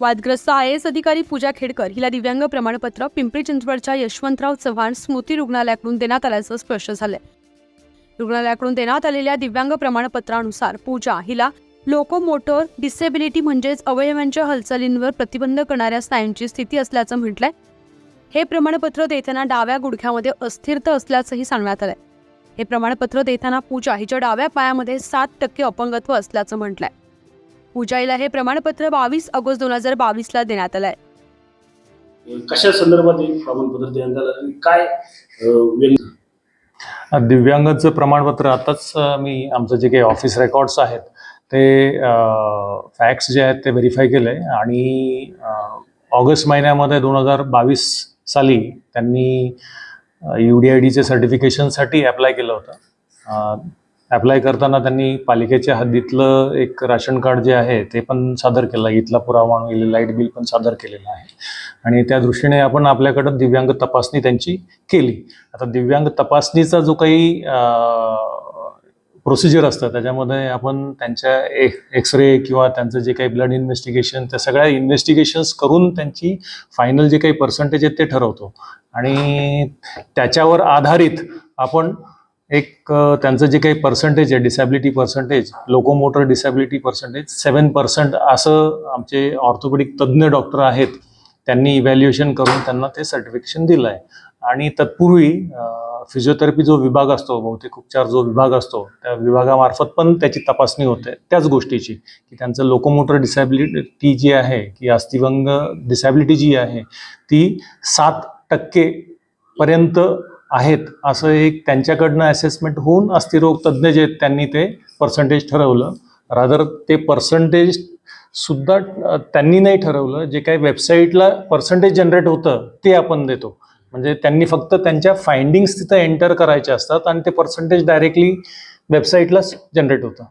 वादग्रस्त I S अधिकारी पूजा खेडकर हिला दिव्यांग प्रमाणपत्र पिंपरी चिंचवडच्या यशवंतराव चव्हाण स्मृती रुग्णालयाकडून देण्यात आल्याचं स्पष्ट झालंय. रुग्णालयाकडून देण्यात आलेल्या दिव्यांग प्रमाणपत्रानुसार पूजा हिला लोकोमोटर डिसेबिलिटी म्हणजेच अवयवांच्या हालचालींवर प्रतिबंध करणाऱ्या स्नायूंची स्थिती असल्याचं म्हटलंय. हे प्रमाणपत्र देताना डाव्या गुडघ्यामध्ये अस्थिरता असल्याचंही सांगण्यात आलंय. हे प्रमाणपत्र देताना पूजा हिच्या डाव्या पायामध्ये सात टक्के अपंगत्व असल्याचं म्हटलंय. पूजा हिला हे प्रमाणपत्र बावीस ऑगस्ट दोन हजार बावीसला देण्यात आलंय. कशा संदर्भात हे प्रमाणपत्र देण्यात आलं आणि काय अं, व्यक्ती दिव्यांगाचं प्रमाणपत्र आताच अ, मी आमचं जे काही ऑफिस रेकॉर्ड्स आहेत ते फॅक्ट्स जे आहेत ते व्हेरीफाय केले आणि अ, ऑगस्ट महिन्यामध्ये दोन हजार बावीस साली त्यांनी यू डी आय डीचे सर्टिफिकेशनसाठी अप्लाय केलं होतं. अप्लाय करताना त्यांनी पालिकेच्या हद्दीतलं एक राशन कार्ड जे आहे ते पण सादर केलं. आहे इथला पुरावा म्हणून लाइट बिल पण सादर केलेलं आहे. आणि त्या दृष्टीने आपण आपल्याकडं दिव्यांग तपासणी त्यांची केली. आता दिव्यांग तपासणीचा जो काही प्रोसिजर असतं त्याच्यामध्ये आपण त्यांच्या एक्स रे किंवा त्यांचं जे काही ब्लड इन्व्हेस्टिगेशन त्या सगळ्या इन्व्हेस्टिगेशन्स करून त्यांची फायनल जे काही पर्सेंटेज आहेत ते ठरवतो. आणि त्याच्यावर आधारित आपण एक त्यांचं जे काही पर्सेंटेज आहे disability percentage locomotor disability percentage seven percent असं आमचे ऑर्थोपेडिक तज्ज्ञ डॉक्टर आहेत त्यांनी इव्हॅल्युएशन करून त्यांना ते सर्टिफिकेशन दिलं आहे आणि तत्पूर्वी फिजिओथेरपी जो विभाग असतो बहुतेक उपचार जो विभाग असतो त्या विभागामार्फत पण त्याची तपासणी होते त्याच गोष्टीची की त्यांचं लोकोमोटर डिसॅबिलिटी जी आहे की अस्थिभंग डिसॅबिलिटी जी आहे ती सात टक्के पर्यंत आहेत असं एक त्यांच्याकडनं असेसमेंट होऊन अस्थिरोग तज्ज्ञ जे आहेत त्यांनी ते पर्सेंटेज ठरवलं. रादर ते पर्सेंटेज सुद्धा त्यांनी नाही ठरवलं. जे काही वेबसाईटला पर्सेंटेज जनरेट होतं ते आपण देतो. म्हणजे त्यांनी फक्त त्यांच्या फाइंडिंग्स तिथं एंटर करायचे असतात आणि ते पर्सेंटेज डायरेक्टली वेबसाईटलाच जनरेट होतं.